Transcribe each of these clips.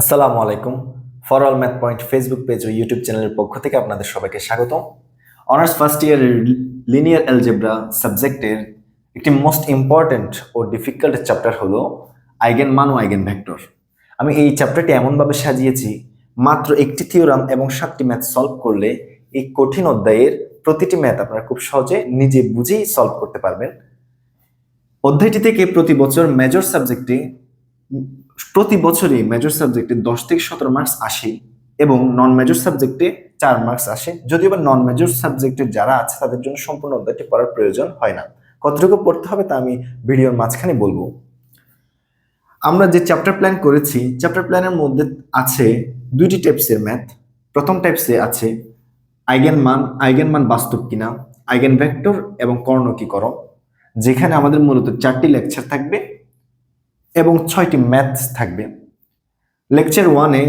আসসালামু আলাইকুম। For all math point Facebook page O YouTube চ্যানেলের পক্ষ থেকে আপনাদের সবাইকে স্বাগতম। অনার্স ফার্স্ট ইয়ারের লিনিয়ার অ্যালজেব্রা সাবজেক্টের একটি মোস্ট ইম্পর্ট্যান্ট ও ডিফিকাল্ট চ্যাপ্টার হলো আইগেন মান ও আইগেন ভেক্টর। আমি এই চ্যাপ্টারটি এমনভাবে সাজিয়েছি, মাত্র একটি থিওরাম এবং সাতটি ম্যাথ সলভ করলে এই কঠিন অধ্যায়ের প্রতিটি ম্যাথ আপনারা খুব সহজে নিজে বুঝেই সলভ করতে পারবেন। অধ্যায়টি থেকে প্রতি বছর মেজর সাবজেক্টে প্রতি বছরই মেজর সাবজেক্টে দশ থেকে সতেরো মার্কস আসে এবং নন মেজর সাবজেক্টে চার মার্কস আসে। যদিও বা নন মেজর সাবজেক্টে যারা আছে, তাদের জন্য সম্পূর্ণ অধ্যায়টি পড়ার প্রয়োজন হয় না। কতটুকু পড়তে হবে তা আমি ভিডিওর মাঝখানে বলব। আমরা যে চ্যাপ্টার প্ল্যান করেছি চ্যাপ্টার প্ল্যানের মধ্যে আছে দুইটি টাইপসের ম্যাথ প্রথম টাইপসে আছে আইগেন মান আইগেন মান বাস্তব কিনা আইগেন ভেক্টর এবং কর্ণ কি করো, যেখানে আমাদের মূলত চারটি লেকচার থাকবে। এবং ছয়টি ম্যাথস থাকবে। লেকচার ওয়ানে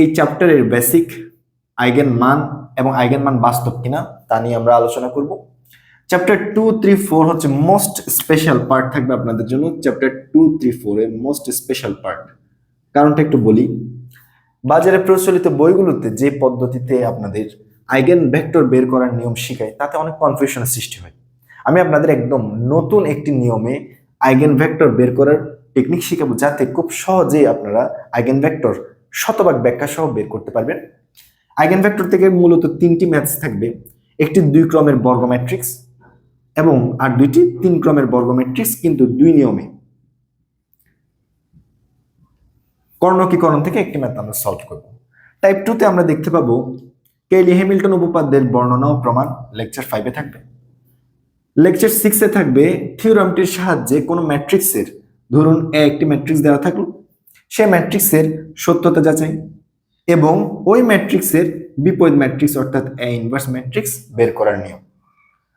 এই চ্যাপ্টারের বেসিক আইগেন মান এবং আইগেন মান বাস্তব কিনা তা নিয়ে আমরা আলোচনা করব। চ্যাপ্টার টু থ্রি ফোর হচ্ছে মোস্ট স্পেশাল পার্ট থাকবে আপনাদের জন্য। চ্যাপ্টার টু থ্রি ফোর এর মোস্ট স্পেশাল পার্ট কারণটা একটু বলি। বাজারে প্রচলিত বইগুলোতে যে পদ্ধতিতে আপনাদের আইগেন ভেক্টর বের করার নিয়ম শিখায়, তাতে অনেক কনফিউশনের সৃষ্টি হয়। আমি আপনাদের একদম নতুন একটি নিয়মে আইগেন ভেক্টর বের করার টেকনিক শিখাবো যাতে খুব সহজেই আপনারা আইগেন ভেক্টর শতভাগ ব্যাখ্যা সহ বের করতে পারবেন। আইগেন ভেক্টর থেকে মূলত তিনটি ম্যাথস থাকবে, একটি দুই ক্রমের বর্গ ম্যাট্রিক্স এবং আর দুইটি তিন ক্রমের বর্গ ম্যাট্রিক্স কিন্তু দুই নিয়মে। কর্ণকীকরণ থেকে একটি ম্যাথ আমরা সলভ করব। টাইপ টুতে আমরা দেখতে পাবো কেলি হ্যামিল্টন উপপাদ্যের বর্ণনা ও প্রমাণ লেকচার ফাইভে থাকবে। লেকচার সিক্সে থাকবে থিওরামটির সাহায্যে কোনো ম্যাট্রিক্সের ধরুন এ একটি ম্যাট্রিক্স দেওয়া থাকল সে ম্যাট্রিক্সের সত্যতা যাচাই এবং ওই ম্যাট্রিক্সের বিপরীত ম্যাট্রিক্স অর্থাৎ এ ইনভার্স ম্যাট্রিক্স বের করার নিয়ম।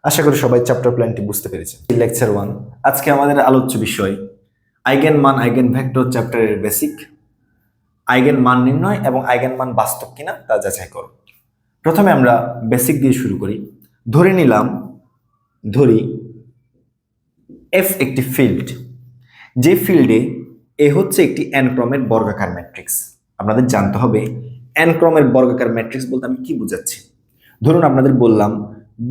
আশা করি সবাই চ্যাপ্টার প্ল্যানটি বুঝতে পেরেছে লেকচার ওয়ান আজকে আমাদের আলোচ্য বিষয় আইগেন মান আইগেন ভেক্টর চ্যাপ্টারের বেসিক আইগেন মান নির্ণয় এবং আইগেন মান বাস্তব কিনা তা যাচাই করো। প্রথমে আমরা বেসিক দিয়ে শুরু করি। ধরে নিলাম, ধরি এফ একটি ফিল্ড যে ফিল্ডে এ হচ্ছে একটি অ্যানক্রমের বর্গাকার ম্যাট্রিক্স। আপনাদের জানতে হবে এন ক্রমের বর্গাকার ম্যাট্রিক্স বলতে আমি কি বুঝাচ্ছি? ধরুন আপনাদের বললাম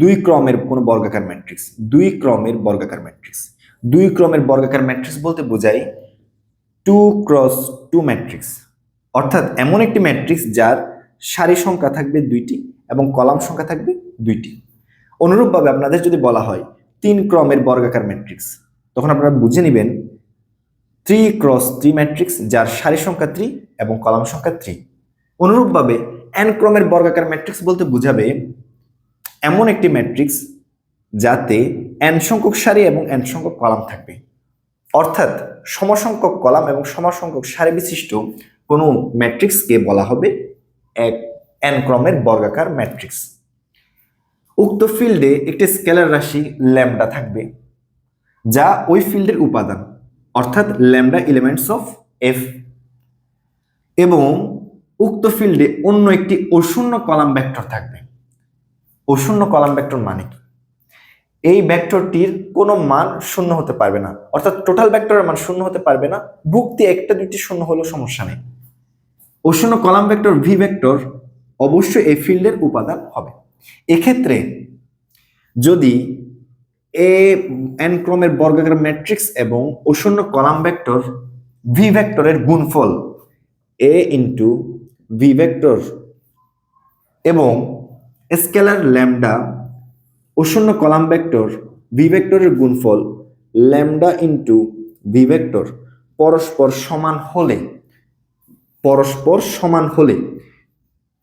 দুই ক্রমের কোনো বর্গাকার ম্যাট্রিক্স, দুই ক্রমের বর্গাকার ম্যাট্রিক্স। দুই ক্রমের বর্গাকার ম্যাট্রিক্স বলতে বোঝাই টু ক্রস টু ম্যাট্রিক্স অর্থাৎ এমন একটি ম্যাট্রিক্স যার সারি সংখ্যা থাকবে দুইটি এবং কলাম সংখ্যা থাকবে দুইটি। অনুরূপভাবে আপনাদের যদি বলা হয় তিন ক্রমের বর্গাকার ম্যাট্রিক্স, তখন আপনারা বুঝে নেবেন থ্রি ক্রস থ্রি ম্যাট্রিক্স যার সারি সংখ্যা থ্রি এবং কলাম সংখ্যা থ্রি অনুরূপভাবে এন ক্রমের বর্গাকার ম্যাট্রিক্স বলতে বোঝাবে এমন একটি ম্যাট্রিক্স যাতে এন সংখ্যক সারি এবং এন সংখ্যক কলাম থাকবে। অর্থাৎ সমসংখ্যক কলাম এবং সমসংখ্যক সারি বিশিষ্ট কোনো ম্যাট্রিক্সকে বলা হবে এক এন ক্রমের বর্গাকার ম্যাট্রিক্স। উক্ত ফিল্ডে একটি স্কেলার রাশি ল্যামডা থাকবে, যা ওই ফিল্ডের উপাদান। অর্থাৎ ল্যামডা এলিমেন্টস অফ এফ এবং উক্ত ফিল্ডে অন্য একটি অশূন্য কলাম ভেক্টর থাকবে। অশূন্য কলাম ভেক্টর মানে কি? এই ভেক্টরটির কোনো মান শূন্য হতে পারবে না। অর্থাৎ টোটাল ভেক্টরের মান শূন্য হতে পারবে না। ভুক্তি একটা দুইটি শূন্য হলেও সমস্যা নেই। অশূন্য কলাম ভেক্টর ভি ভেক্টর অবশ্যই এই ফিল্ডের উপাদান হবে। এক্ষেত্রে যদি এ এন ক্রমের বর্গাকার ম্যাট্রিক্স এবং অশূন্য কলাম ভেক্টর ভি ভেক্টরের গুণফল। এ ইন্টু ভি ভেক্টর এবং স্কেলার ল্যামডা অশূন্য কলাম ভেক্টর ভি ভেক্টরের গুণফল ল্যামডা ইন্টু ভি ভেক্টর পরস্পর সমান হলে, পরস্পর সমান হলে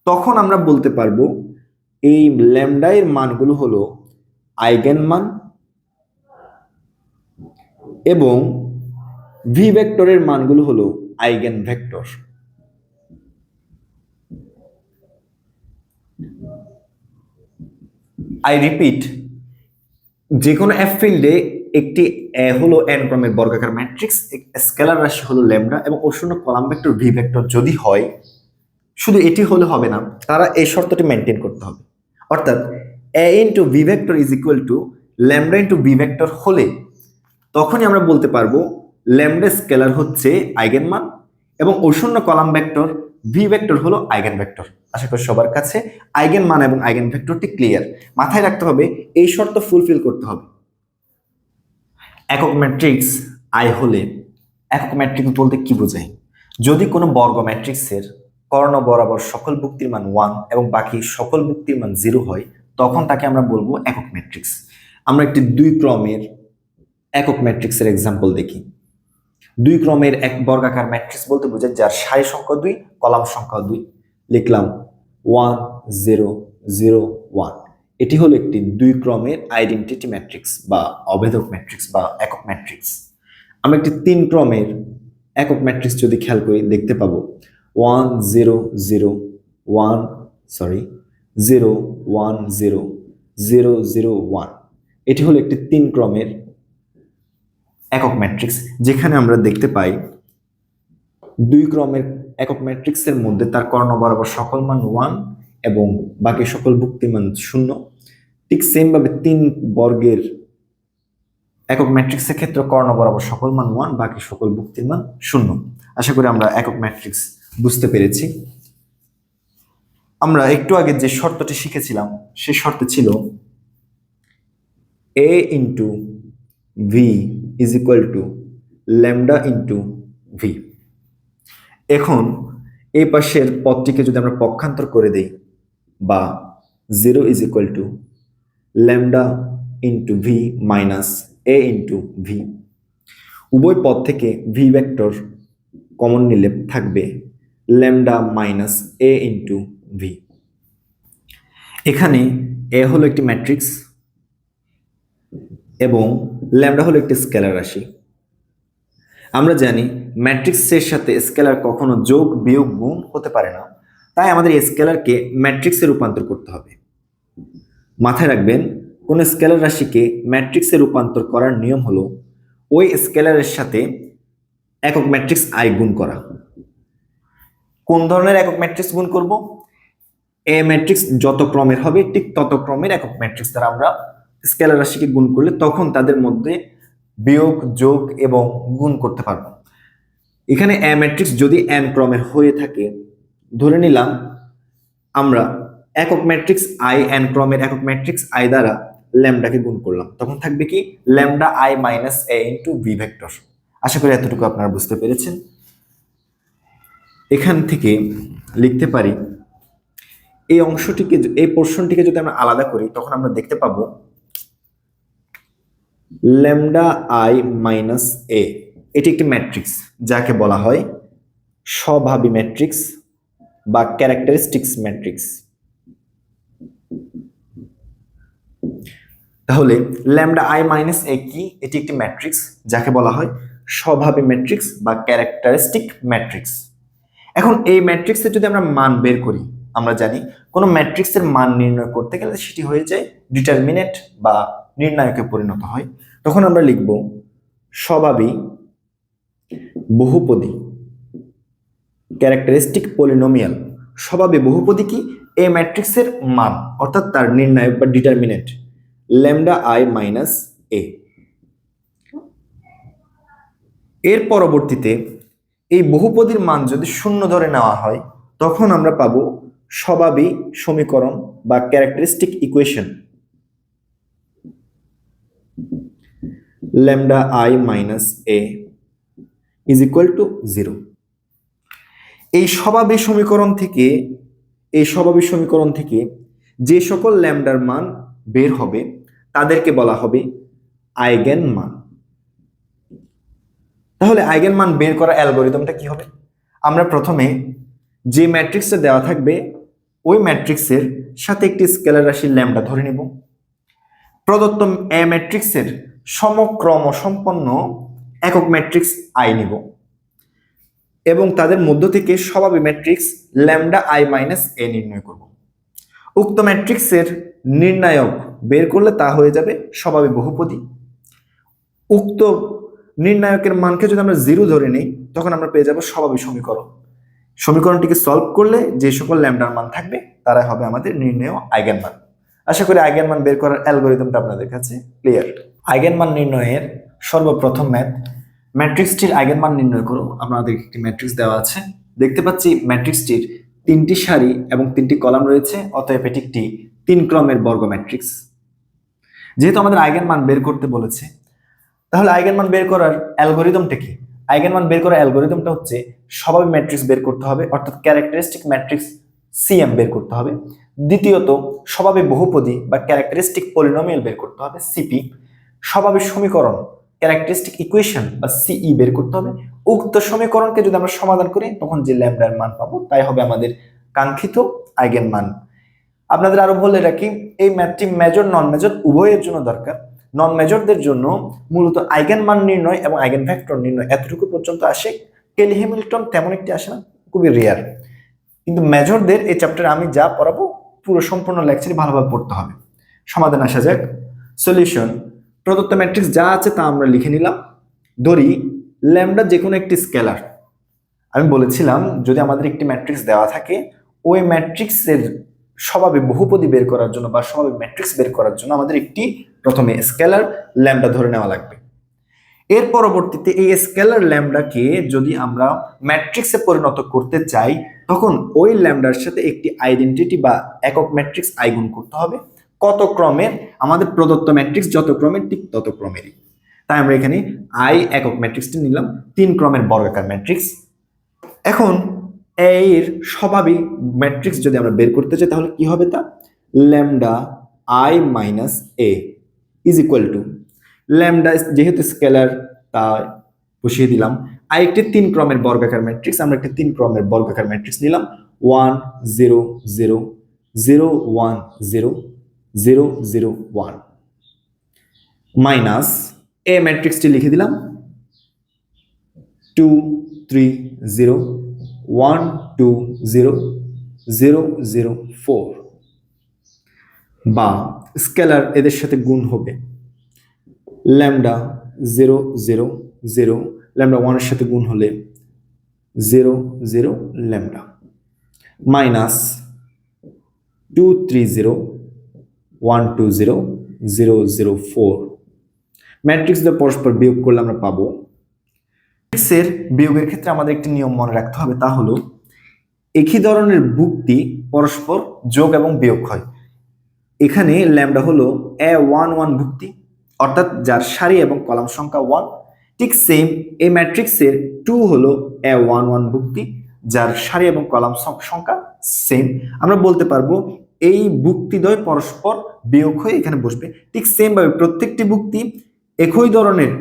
তখন আমরা বলতে পারব এই ল্যামডা এর মানগুলো হলো আইগেন মান এবং ভি ভেক্টরের মানগুলো হলো আইগেন ভেক্টর আই রিপিট যে কোনো এফ ফিল্ডে একটি হলো এন ক্রমের বর্গাকার ম্যাট্রিক্স স্কেলার রাশি হলো ল্যামডা এবং অশূন্য কলাম ভেক্টর ভি ভেক্টর যদি হয়, শুধু এটি হলে হবে না, তারা এই শর্তটি মেনটেন করতে হবে। অর্থাৎ A into V vector is equal to lambda into V vector হলে তখনই আমরা বলতে পারব ল্যামডা স্কেলার হচ্ছে আইগেন মান এবং অশূন্য কলাম ভেক্টর ভি ভেক্টর হলো আইগেন ভেক্টর আশা করি সবার কাছে আইগেন মান এবং আইগেন ভেক্টরটি ক্লিয়ার মাথায় রাখতে হবে, এই শর্ত ফুলফিল করতে হবে। একক ম্যাট্রিক্স আই হলে, একক ম্যাট্রিক্স বলতে কি বোঝায়? যদি কোনো বর্গ ম্যাট্রিক্সের কর্ণ বরাবর সকল ভুক্তির মান ওয়ান এবং বাকি সকল ভুক্তির মান জিরো হয়, তখন তাকে আমরা বলব একক ম্যাট্রিক্স আমরা একটি দুই ক্রমের একক ম্যাট্রিক্সের এক্সাম্পল দেখি। দুই ক্রমের এক বর্গাকার ম্যাট্রিক্স বলতে বোঝায় যার সারি সংখ্যা দুই, কলাম সংখ্যা দুই। লিখলাম ওয়ান জিরো জিরো ওয়ান এটি হলো একটি দুই ক্রমের আইডেন্টিটি ম্যাট্রিক্স বা অভেদক ম্যাট্রিক্স বা একক ম্যাট্রিক্স আমরা একটি তিন ক্রমের একক ম্যাট্রিক্স যদি খেয়াল করি, দেখতে পাবো। One zero zero one sorry zero one zero zero zero one এটি হলো একটি তিন ক্রমের একক ম্যাট্রিক্স, যেখানে আমরা দেখতে পাই দুই ক্রমের একক ম্যাট্রিক্সের মধ্যে তার কর্ণ বরাবর সকল মান ওয়ান এবং বাকি সকল ভুক্তি মান শূন্য। ঠিক সেমভাবে তিন বর্গের একক ম্যাট্রিক্সের ক্ষেত্রে কর্ণ বরাবর সকল মান ওয়ান, বাকি সকল ভুক্তির মান শূন্য। আশা করি আমরা একক ম্যাট্রিক্স বুঝতে পেরেছি। আমরা একটু আগে যে শর্তটি শিখেছিলাম সেই শর্ত ছিল A into V is equal to lambda into V এখন এই পাশের পদটিকে যদি আমরা পক্ষান্তর করে দেই বা zero is equal to lambda into V minus A into V উভয় পদ থেকে ভি ভেক্টর কমন নিলে থাকবে lambda minus A into V এখানে এ হলো একটি ম্যাট্রিক্স এবং ল্যামডা হলো একটি স্কেলার রাশি। আমরা জানি ম্যাট্রিক্সের সাথে স্কেলার কখনো যোগ, বিয়োগ, গুণ হতে পারে না। তাই আমাদের স্কেলারকে ম্যাট্রিক্সে রূপান্তর করতে হবে। মাথায় রাখবেন, কোন স্কেলার রাশিকে ম্যাট্রিক্সে রূপান্তর করার নিয়ম হলো ওই স্কেলারের সাথে একক ম্যাট্রিক্স আই গুণ করা। কোন ধরনের একক ম্যাট্রিক্স গুণ করব? এ ম্যাট্রিক্স যত ক্রমের হবে, ঠিক তত ক্রমের একক ম্যাট্রিক্স দ্বারা আমরা স্কেলার রাশিকে গুণ করলে তখন তাদের মধ্যে বিয়োগ, যোগ এবং গুণ করতে পারব। এখানে এ ম্যাট্রিক্স যদি এন ক্রমের হয়ে থাকে, ধরে নিলাম আমরা একক ম্যাট্রিক্স আই এন ক্রমের একক ম্যাট্রিক্স আই দ্বারা ল্যামডাকে গুণ করলাম। তখন থাকবে কি? Lambda I minus A into V vector আশা করি এতটুকু আপনারা বুঝতে পেরেছেন। এখান থেকে লিখতে পারি, এই অংশটিকে, এই পোর্শনটিকে যদি আমরা আলাদা করি, তখন আমরা দেখতে পাবো ল্যামডা আই মাইনাস এ। এটি একটি ম্যাট্রিক্স, যাকে বলা হয় স্বভাবী ম্যাট্রিক্স বা ক্যারেক্টারিস্টিক্স ম্যাট্রিক্স। তাহলে ল্যামডা আই মাইনাস এ কি? এটি একটি ম্যাট্রিক্স, যাকে বলা হয় স্বভাবী ম্যাট্রিক্স বা ক্যারেক্টারিস্টিক ম্যাট্রিক্স। এখন এই ম্যাট্রিক্সের যদি আমরা মান বের করি, আমরা জানি কোনো ম্যাট্রিক্সের মান নির্ণয় করতে গেলে সেটি হয়ে যায় ডিটারমিনেট বা নির্ণায়কে পরিণত হয়। তখন আমরা লিখব স্বভাবী বহুপদী। ক্যারেক্টারিস্টিক পলিনোমিয়াল স্বভাবে বহুপদী কি? এ ম্যাট্রিক্সের মান, অর্থাৎ তার নির্ণায়ক বা determinant lambda I minus A. এর পরবর্তীতে এই বহুপদীর মান যদি শূন্য ধরে নেওয়া হয়, তখন আমরা পাবো স্বভাবী সমীকরণ বা characteristic equation lambda I minus A is equal to zero এই স্বভাবী সমীকরণ থেকে, এই স্বভাবী সমীকরণ থেকে যে সকল ল্যামডার মান বের হবে, তাদেরকে বলা হবে আইগেন মান। তাহলে আইগেন মান বের করা অ্যালগোরিদমটা কি হবে? আমরা প্রথমে যে ম্যাট্রিক্সটা দেওয়া থাকবে, ওই ম্যাট্রিক্সের সাথে একটি স্কেলার রাশি ল্যামডা ধরে নেব। প্রদত্ত এ ম্যাট্রিক্সের সমক্রম সম্পন্ন একক ম্যাট্রিক্স আই নিব। এবং তাদের মধ্য থেকে স্বভাবী matrix lambda I minus A নির্ণয় করব। উক্ত ম্যাট্রিক্সের নির্ণায়ক বের করলে তা হয়ে যাবে স্বভাবী বহুপদী। উক্ত নির্ণায়কের মানকে যদি আমরা জিরো ধরে নিই, তখন আমরা পেয়ে যাব স্বভাবী সমীকরণ। সমীকরণটিকে সলভ করলে যে সকল ল্যামডার মান থাকবে, তারাই হবে আমাদের নির্ণয় আইগেন মান। আশা করি আইগেন মান বের করার অ্যালগোরিদমটা আপনাদের কাছে ক্লিয়ার। আইগেন মান নির্ণয়ের সর্বপ্রথম ম্যাথ ম্যাট্রিক্সটির আগের মান নির্ণয় করো। আপনাদের একটি ম্যাট্রিক্স দেওয়া আছে। দেখতে পাচ্ছি ম্যাট্রিক্সটির তিনটি সারি এবং তিনটি কলাম রয়েছে, অতএব এটি একটি তিন ক্রমের বর্গ ম্যাট্রিক্স যেহেতু আমাদের আইগেন মান বের করতে বলেছে, তাহলে আইগেন মান বের করার অ্যালগোরিদমটা কি? আইগেন মান বের করার অ্যালগোরিদমটা হচ্ছে স্বাভাবিক ম্যাট্রিক্স বের করতে হবে, অর্থাৎ ক্যারেক্টারিস্টিক ম্যাট্রিক্স সিএম বের করতে হবে। দ্বিতীয়ত, স্বভাবে বহুপদী বা ক্যারেক্টারিস্টিক পলিনোমিয়াল বের করতে হবে সিপি স্বভাবের সমীকরণ ক্যারেক্টারিস্টিক ইকুয়েশন বা সিই বের করতে হবে। উক্ত সমীকরণকে যদি আমরা সমাধান করি, তখন যে ল্যামডার মান পাবো, তাই হবে আমাদের কাঙ্ক্ষিত আইগেন মান। আপনাদের আরও বলে রাখি, এই ম্যাথটি মেজর নন মেজর উভয়ের জন্য দরকার। নন মেজরদের জন্য মূলত আইগেন মান নির্ণয় এবং আইগেন ভেক্টর নির্ণয় এতটুকু পর্যন্ত আসে। কেলি তেমন একটি আসে না, খুবই রেয়ার কিন্তু মেজরদের এই চ্যাপ্টারে আমি যা পড়াবো, পুরো সম্পূর্ণ লেকচারই ভালোভাবে পড়তে হবে। সমাধান আসা যাক। সলিউশন প্রদত্ত ম্যাট্রিক্স যা আছে তা আমরা লিখে নিলাম। ধরি ল্যামডা যে কোনো একটি স্কেলার। আমি বলেছিলাম, যদি আমাদের একটি ম্যাট্রিক্স দেওয়া থাকে, ওই ম্যাট্রিক্সের স্বভাবে বহুপদী বের করার জন্য বা স্বভাবে ম্যাট্রিক্স বের করার জন্য আমাদের একটি প্রথমে স্কেলার ল্যামডা ধরে নেওয়া লাগবে। এর পরবর্তীতে এই স্কেলার ল্যামডাকে যদি আমরা ম্যাট্রিক্সে পরিণত করতে চাই, তখন ওই ল্যামডার সাথে একটি আইডেন্টিটি বা একক ম্যাট্রিক্স আইগুণ করতে হবে। কত ক্রমের আমাদের প্রদত্ত ম্যাট্রিক্স যত ক্রমের ঠিক তত ক্রমেরই। তাই আমরা এখানে আই একক ম্যাট্রিক্সটি নিলাম, তিন ক্রমের বর্গাকার ম্যাট্রিক্স এখন এর স্বাভাবিক ম্যাট্রিক্স যদি আমরা বের করতে চাই, তাহলে কি হবে তা? Lambda I minus A is equal to lambda যেহেতু স্কেলার তা বসিয়ে দিলাম। আই একটি তিন ক্রমের বর্গাকার ম্যাট্রিক্স আমরা একটি তিন ক্রমের বর্গাকার ম্যাট্রিক্স নিলাম। One zero zero zero one zero zero zero one minus A ম্যাট্রিক্সটি লিখে দিলাম। Two three zero one two zero zero zero four বা স্কেলার এদের সাথে গুণ হবে। Lambda zero zero zero lambda ওয়ানের সাথে গুণ হলে zero zero lambda. Minus two three zero one two zero zero zero four matrix দিয়ে পরস্পর বিয়োগ করলে আমরা পাবো। ম্যাট্রিক্সের বিয়োগের ক্ষেত্রে আমাদের একটি নিয়ম মনে রাখতে হবে, তা হলো একই ধরনের বুকটি পরস্পর যোগ এবং বিয়োগ হয়। এখানে ল্যামডা হলো এ ওয়ান ওয়ান ভুক্তি, অর্থাৎ যার সারি এবং কলাম সংখ্যা ওয়ান ঠিক সেম এই ম্যাট্রিক্সের টু হলো এ ওয়ান ওয়ান ভুক্তি, যার সারি এবং কলাম সংখ্যা সেম আমরা বলতে পারব এই বুক্তিদ্বয় পরস্পর বিয়োগ হয়ে এখানে বসবে। ঠিক সেম ভাবে প্রত্যেকটি বুক্তি একই ধরনের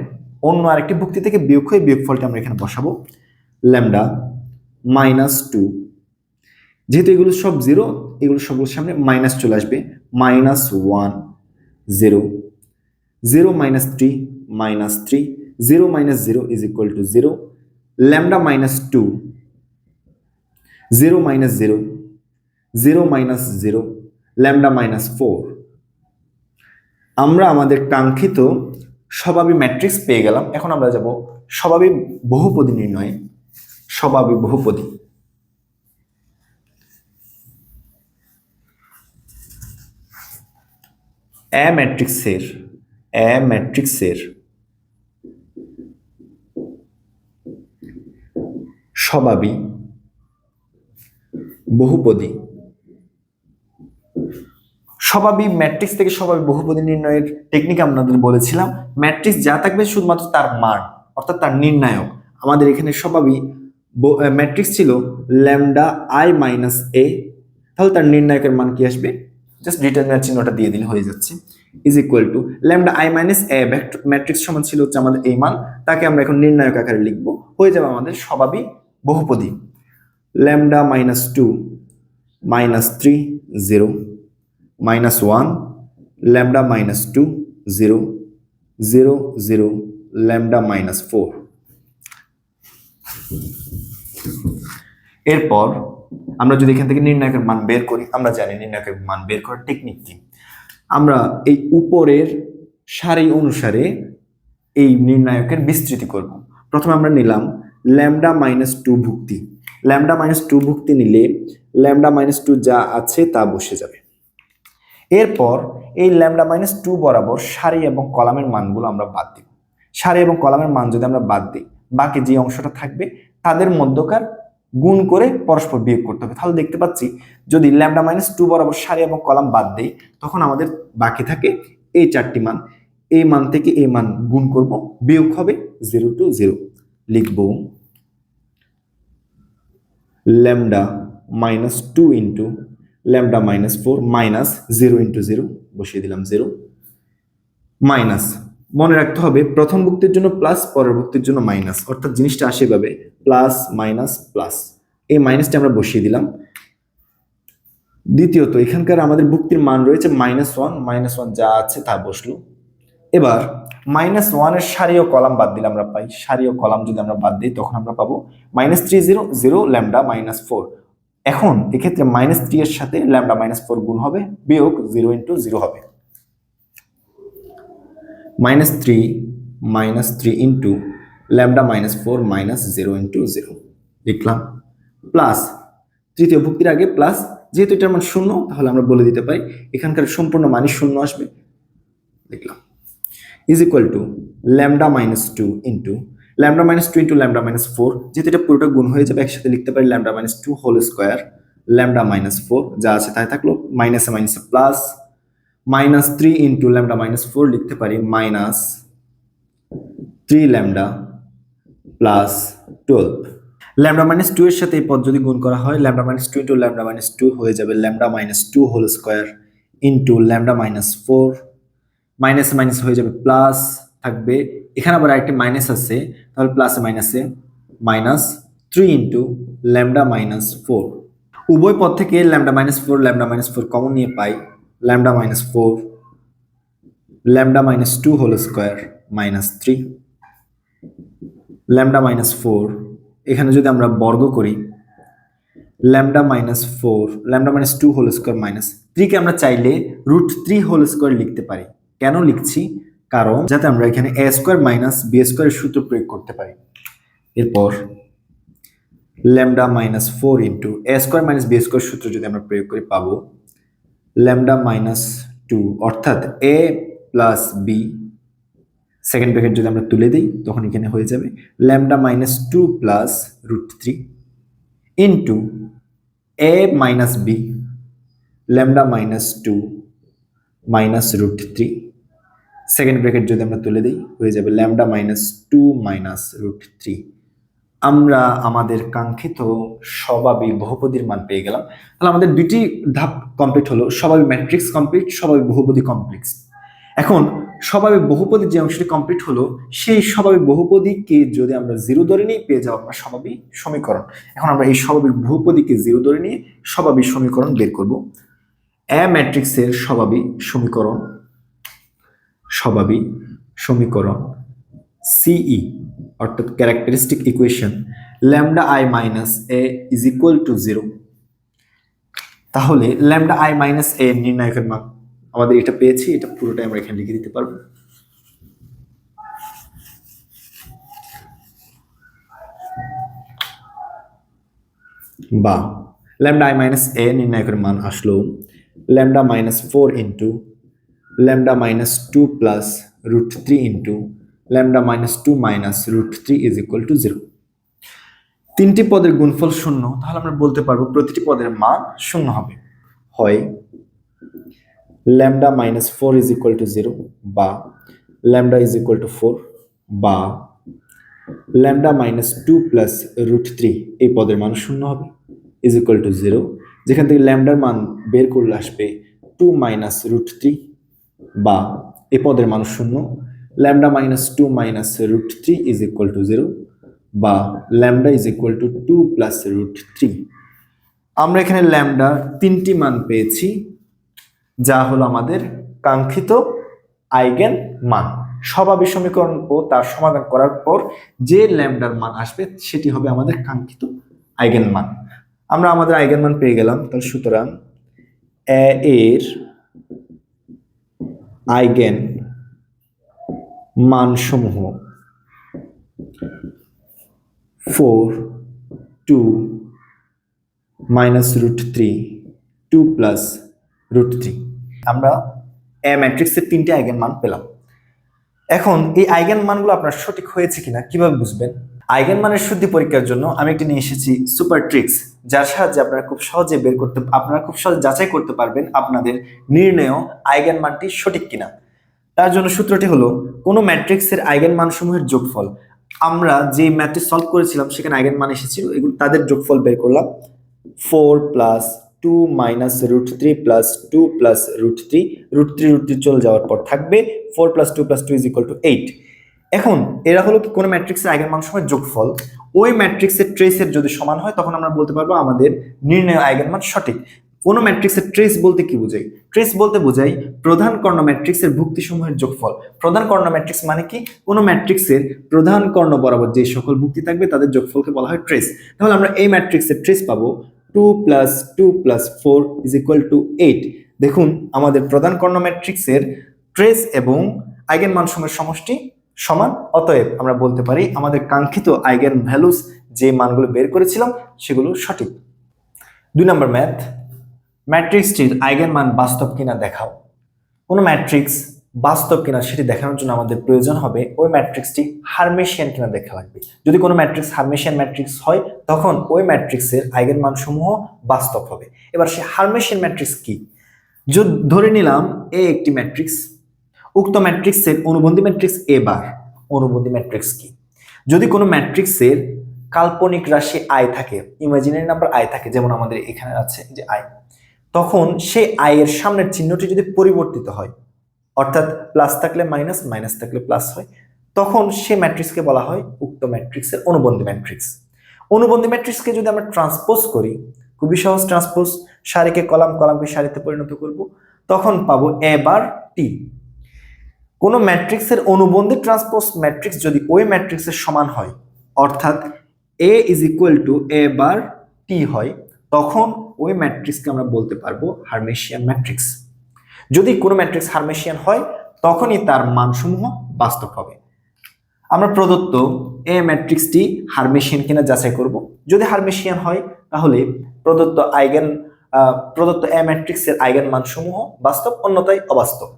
অন্য আরেকটি বুক্তি থেকে বিয়োগ হয়ে বিয়োগফলটা আমরা এখানে বসাবো। Lambda minus two. যেহেতু এগুলো সব জিরো, এগুলো সবগুলোর সামনে মাইনাস চলে আসবে। Minus one, zero. Zero minus three minus three. Zero minus zero is equal to zero lambda minus two. Zero minus zero. Zero minus zero, lambda minus four. আমরা আমাদের কাঙ্ক্ষিত স্বভাবী ম্যাট্রিক্স পেয়ে গেলাম। এখন আমরা যাব স্বভাবী বহুপদী নির্ণয়ে। স্বভাবী বহুপদী। এ ম্যাট্রিক্সের এ ম্যাট্রিক্সের স্বভাবী বহুপদী। স্বভাবী ম্যাট্রিক্স থেকে স্বভাবী বহুপদী নির্ণয়ের টেকনিক আপনাদের বলেছিলাম। ম্যাট্রিক্স যা থাকবে শুধুমাত্র তার মান, অর্থাৎ তার নির্ণায়ক। আমাদের এখানে স্বভাবী ম্যাট্রিক্স ছিল ল্যামডা আই মাইনাস এ। তাহলে তার নির্ণায়কের মান কি আসবে? জাস্ট ডিটারমিনার চিহ্নটা দিয়ে দিলে হয়ে যাচ্ছে। Is equal to lambda I minus A matrix সমান ছিল হচ্ছে আমাদের এই মান। তাকে আমরা এখন নির্ণায়ক আকারে লিখব। হয়ে যাবে আমাদের স্বভাবী বহুপদী। Lambda minus two, minus three, zero. Minus one lambda minus two zero zero zero lambda minus four এরপর আমরা যদি এখান থেকে নির্ণায়কের মান বের করি, আমরা জানি নির্ণায়কের মান বের করার টেকনিক কি। আমরা এই উপরের সারি অনুসারে এই নির্ণায়কের বিস্তৃতি করব। প্রথমে আমরা নিলাম ল্যামডা মাইনাস টু ভুক্তি। ল্যামডা মাইনাস টু ভুক্তি নিলে ল্যামডা মাইনাস টু যা আছে তা বসে যাবে। এরপর এই ল্যামডা মাইনাস টু বরাবর সারি এবং কলামের মানগুলো আমরা বাদ দিব সারি এবং কলামের মান যদি আমরা বাদ দিই, বাকি যে অংশটা থাকবে তাদের মধ্যকার গুণ করে পরস্পর বিয়োগ করতে হবে। তাহলে দেখতে পাচ্ছি, যদি ল্যামডা মাইনাস টু বরাবর সারি এবং কলাম বাদ দেই, তখন আমাদের বাকি থাকে এই চারটি মান। এই মান থেকে এই মান গুণ করব, বিয়োগ হবে জিরো টু জিরো লিখব lambda minus two into lambda minus four minus zero into zero, বসিয়ে দিলাম জিরো, মাইনাস। মনে রাখতে হবে, প্রথম ভুক্তির জন্য প্লাস, পরের ভুক্তির জন্য মাইনাস। অর্থাৎ জিনিসটা আসে এভাবে, প্লাস, মাইনাস, প্লাস। এই মাইনাসটা আমরা বসিয়ে দিলাম। দ্বিতীয়ত, এখানকার আমাদের ভুক্তির মান রয়েছে মাইনাস ওয়ান মাইনাস ওয়ান যা আছে তা বসল। এবার, মাইনাস ওয়ানের সারি ও কলাম বাদ দিলে আমরা পাই। সারি কলাম যদি আমরা বাদ দিই, তখন আমরা পাবো minus three zero zero lambda minus four. এখন এক্ষেত্রে মাইনাস থ্রি এর সাথে ল্যামডা মাইনাস ফোর গুণ হবে, বিয়োগ জিরো ইন্টু জিরো হবে। Minus three minus three into lambda minus four minus zero into zero লিখলাম। প্লাস তৃতীয় ভুক্তির আগে প্লাস যেহেতু এটার মান শূন্য, তাহলে আমরা বলে দিতে পারি, এখানকার সম্পূর্ণ মানই শূন্য আসবে। লিখলাম। Is equal to lambda minus two into lambda minus two into lambda minus four যেহেতু এটা পুরোটা গুণ হয়ে যাবে একসাথে লিখতে পারি lambda minus two whole square lambda minus four যা আছে তাই থাকল মাইনাসে মাইনাসে plus minus three into lambda minus four লিখতে পারি minus three lambda plus twelve lambda minus two এর সাথে এই পদ যদি গুণ করা হয় lambda minus two into lambda minus two হয়ে যাবে lambda minus two whole square into lambda minus four minus minus হয়ে যাবে প্লাস থাকবে। এখানে আবার আরেকটি মাইনাস আছে, তাহলে প্লাসে মাইনাসে minus three into lambda minus four উভয় পদ থেকে lambda minus four lambda minus four common নিয়ে পাই। Lambda minus four lambda minus two whole square minus three lambda minus four এখানে যদি আমরা বর্গ করি lambda minus four lambda minus two whole square minus থ্রিকে আমরা চাইলে রুট থ্রি হোল স্কোয়ার লিখতে পারি। কেন লিখছি? কারণ যাতে আমরা এখানে এ স্কোয়ার মাইনাস বি স্কোয়ারের সূত্র প্রয়োগ করতে পারি। এরপর lambda minus four into A square minus B square সূত্র যদি আমরা প্রয়োগ করি পাবো ল্যামডা মাইনাস টু অর্থাৎ A plus B second bracket যদি আমরা তুলে দিই, তখন এখানে হয়ে যাবে lambda minus two plus root three into A minus B lambda minus two minus root three second bracket যদি আমরা তুলে দিই, হয়ে যাবে lambda minus two minus root three আমরা আমাদের কাঙ্ক্ষিত স্বভাবী বহুপদীর মান পেয়ে গেলাম। তাহলে আমাদের দুইটি ধাপ কমপ্লিট হলো, স্বভাবী ম্যাট্রিক্স কমপ্লিট স্বভাবী বহুপদী কমপ্লেক্স এখন স্বভাবে বহুপদীর যে অংশটি কমপ্লিট হলো, সেই স্বভাবিক বহুপদীকে যদি আমরা জিরো ধরে নিই, পেয়ে যাব আমরা স্বভাবী সমীকরণ। এখন আমরা এই স্বভাবিক বহুপদীকে জিরো ধরে নিয়ে স্বভাবী সমীকরণ বের করব। এ ম্যাট্রিক্সের স্বভাবী সমীকরণ স্বভাবী সমীকরণ সিই অর্থাৎ characteristic equation lambda I minus A is equal to zero তাহলে ল্যামডা আই মাইনাস এ নির্ণায়কের মান, আমাদের এটা পেয়েছি, এটা পুরোটাই আমরা এখানে লিখে দিতে পারব। বা ল্যামডা আই মাইনাস এ নির্ণায়কের মান আসলো lambda minus four into lambda minus two plus root three into lambda minus two minus root three is equal to zero তিনটি পদের গুণফল শূন্য, তাহলে আমরা বলতে পারব প্রতিটি পদের মান শূন্য হবে। হয় lambda minus four is equal to zero বা lambda is equal to four বা lambda minus two plus root three এই পদের মান শূন্য হবে ইজ ইকুয়াল টু জিরো যেখান থেকে ল্যামডার মান বের করলে আসবে টু মাইনাস রুট থ্রি বা এই পদের মান শূন্য। Lambda minus two minus root three is equal to zero বা lambda is equal to two plus root three. আমরা এখানে ল্যামডার তিনটি মান পেয়েছি, যা হলো আমাদের কাঙ্ক্ষিত আইগেন মান। স্বভাবী সমীকরণ ও তার সমাধান করার পর যে ল্যামডার মান আসবে, সেটি হবে আমাদের কাঙ্ক্ষিত আইগেন মান। আমরা আমাদের আইগেন মান পেয়ে গেলাম, তাহলে সুতরাং এ এর eigen মানসমূহ। Four, two, minus root three, two plus root three. আমরা এ ম্যাট্রিক্সের তিনটে আইগেন মান পেলাম। এখন এই আইগেন মানগুলো আপনার সঠিক হয়েছে কিনা কীভাবে বুঝবেন? আইগেন মানের শুদ্ধি পরীক্ষার জন্য আমি একটি নিয়ে এসেছি সুপার ট্রিক্স। যার সাহায্যে আপনারা খুব সহজে বের করতে আপনারা খুব সহজে যাচাই করতে পারবেন আপনাদের নির্ণয় আইগেন মানটি সঠিক কিনা। তার জন্য সূত্রটি হলো, কোনো ম্যাট্রিক্সের আইগেন মানসমূহের যোগফল। আমরা যে ম্যাট্রিক্স সলভ করেছিলাম, সেখানে আইগেন মান এসেছিল, এগুলো তাদের যোগফল বের করলাম। Four plus two minus root three plus two plus root three root three root three চলে যাওয়ার পর থাকবে। Four plus two plus two is equal to eight. এখন, এরা হলো কি কোনো ম্যাট্রিক্সের আগের মান যোগফল? ওই ম্যাট্রিক্সের ট্রেসের যদি সমান হয়, তখন আমরা বলতে পারব আমাদের নির্ণয় আইগেন মান সঠিক। কোনো ম্যাট্রিক্সের ট্রেস বলতে কি বোঝাই? ট্রেস বলতে বোঝাই প্রধান কর্ণ ম্যাট্রিক্সের ভুক্তিসমূহের যোগফল। প্রধান কর্ণ ম্যাট্রিক্স মানে কি? কোনো ম্যাট্রিক্সের প্রধান কর্ণ বরাবর যে সকল ভুক্তি থাকবে, তাদের যোগফলকে বলা হয় ট্রেস তাহলে আমরা এই ম্যাট্রিক্সের ট্রেস পাবো two plus two plus four is equal to eight দেখুন, আমাদের প্রধান কর্ণ ম্যাট্রিক্সের ট্রেস এবং আইগেন মান সময়ের সমষ্টি সমান, অতএব আমরা বলতে পারি আমাদের কাঙ্ক্ষিত আইগেন ভ্যালুস যে মানগুলো বের করেছিলাম সেগুলো সঠিক। দুই নম্বর ম্যাথ, ম্যাট্রিক্সটির আইগেন মান বাস্তব কিনা দেখাও। কোনো ম্যাট্রিক্স বাস্তব কিনা সেটি দেখানোর জন্য আমাদের প্রয়োজন হবে ওই ম্যাট্রিক্সটি হারমেশিয়ান কিনা দেখা লাগবে। যদি কোনো ম্যাট্রিক্স হারমেশিয়ান ম্যাট্রিক্স হয়, তখন ওই ম্যাট্রিক্সের আইগেন মানসমূহ বাস্তব হবে। এবার সে হারমেশিয়ান ম্যাট্রিক্স কি? ধরে নিলাম এ একটি ম্যাট্রিক্স উক্ত ম্যাট্রিক্সের অনুবন্ধী ম্যাট্রিক্স এ বার। অনুবন্ধী ম্যাট্রিক্স কি? যদি কোনো ম্যাট্রিক্সের কাল্পনিক রাশি আয় থাকে, ইমাজিনারি নাম্বার আয় থাকে, যেমন আমাদের এখানে আছে যে আয় তখন সেই আয়ের সামনের চিহ্নটি যদি পরিবর্তিত হয়, অর্থাৎ প্লাস থাকলে মাইনাস মাইনাস থাকলে প্লাস হয়, তখন সে ম্যাট্রিক্সকে বলা হয় উক্ত ম্যাট্রিক্সের অনুবন্ধী ম্যাট্রিক্স। অনুবন্ধী ম্যাট্রিক্সকে যদি আমরা ট্রান্সপোজ করি, খুবই সহজ ট্রান্সপোজ সারিকে কলাম, কলামকে সারিতে পরিণত করব, তখন পাবো এ বার টি কোনো ম্যাট্রিক্সের অনুবন্ধী ট্রান্সপোজ ম্যাট্রিক্স যদি ওই ম্যাট্রিক্সের সমান হয়, অর্থাৎ A is equal to A bar T হয়, তখন ওই ম্যাট্রিক্সকে আমরা বলতে পারব হারমেশিয়ান ম্যাট্রিক্স যদি কোনো ম্যাট্রিক্স হারমেশিয়ান হয়, তখনই তার মানসমূহ বাস্তব হবে। আমরা প্রদত্ত এ ম্যাট্রিক্সটি হারমেশিয়ান কিনা যাচাই করব। যদি হারমেশিয়ান হয়, তাহলে প্রদত্ত আইগেন প্রদত্ত এ ম্যাট্রিক্সের আইগেন মানসমূহ বাস্তব অন্যতায় অবাস্তব।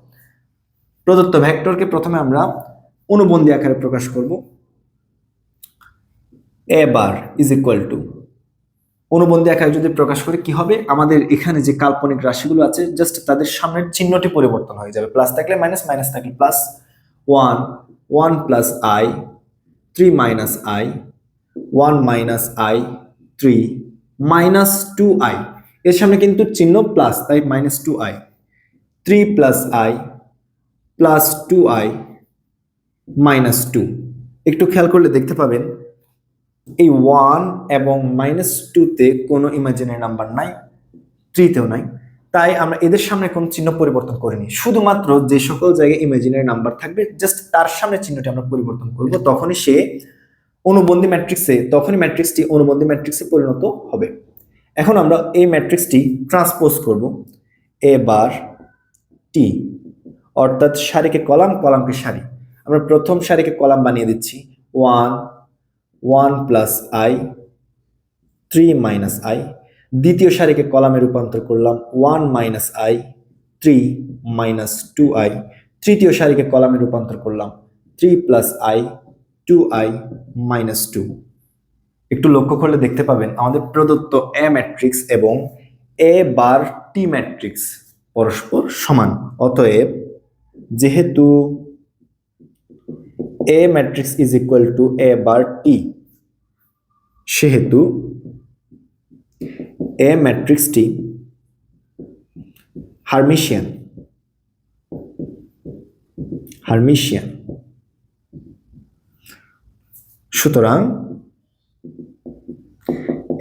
প্রদত্ত ভেক্টরকে প্রথমে আমরা অনুবন্ধী আকারে প্রকাশ করব। A bar is equal to অনুবন্ধী আকারে যদি প্রকাশ করি, কি হবে? আমাদের এখানে যে কাল্পনিক রাশিগুলো আছে জাস্ট তাদের সামনের চিহ্নটি পরিবর্তন হয়ে যাবে। প্লাস থাকলে মাইনাস মাইনাস থাকলে plus one one plus i three minus i one minus i three minus two i এর সামনে কিন্তু চিহ্ন প্লাস তাই minus two i three plus i plus two i minus two একটু খেয়াল করলে দেখতে পাবেন, এই ওয়ান এবং মাইনাস টুতে কোনো ইমাজিনারি নাম্বার নাই থ্রিতেও নাই। তাই আমরা এদের সামনে কোনো চিহ্ন পরিবর্তন করিনি। শুধুমাত্র যে সকল জায়গায় ইমাজিনারি নাম্বার থাকবে জাস্ট তার সামনে চিহ্নটি আমরা পরিবর্তন করব, তখনই সে অনুবন্ধী ম্যাট্রিক্সে তখনই ম্যাট্রিক্সটি অনুবন্ধী ম্যাট্রিক্সে পরিণত হবে। এখন আমরা এই ম্যাট্রিক্সটি ট্রান্সপোজ করব। এ বার টি অর্থাৎ সারিকে কলাম, কলামকে সারি। আমরা প্রথম সারিকে কলাম বানিয়ে দিচ্ছি। One one plus i, three minus i. দ্বিতীয় সারিকে কলামে রূপান্তর করলাম। One minus i, three minus two i. তৃতীয় সারিকে কলামে রূপান্তর করলাম। Three plus i, two i minus two. একটু লক্ষ্য করলে দেখতে পাবেন, আমাদের প্রদত্ত এ ম্যাট্রিক্স এবং এ বার টি ম্যাট্রিক্স পরস্পর সমান। অতএব যেহেতু A matrix is equal to A bar টি সেহেতু এ ম্যাট্রিক্সটি হারমিশিয়ান হারমিশিয়ান। সুতরাং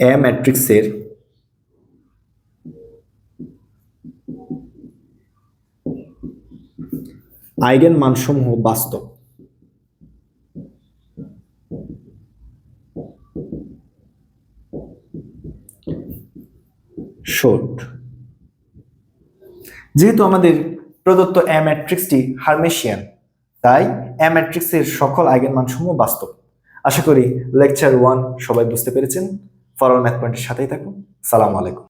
এ ম্যাট্রিক্সের আইগেন মানসমূহ বাস্তব। শোট যেহেতু আমাদের প্রদত্ত এ ম্যাট্রিক্সটি হারমেশিয়ান, তাই এ ম্যাট্রিক্সের সকল আইগেন মানসমূহ বাস্তব। আশা করি লেকচার ওয়ান সবাই বুঝতে পেরেছেন। ফরওয়ার্ড ম্যাথ পয়েন্টের সাথেই থাকুন। সালাম আলাইকুম।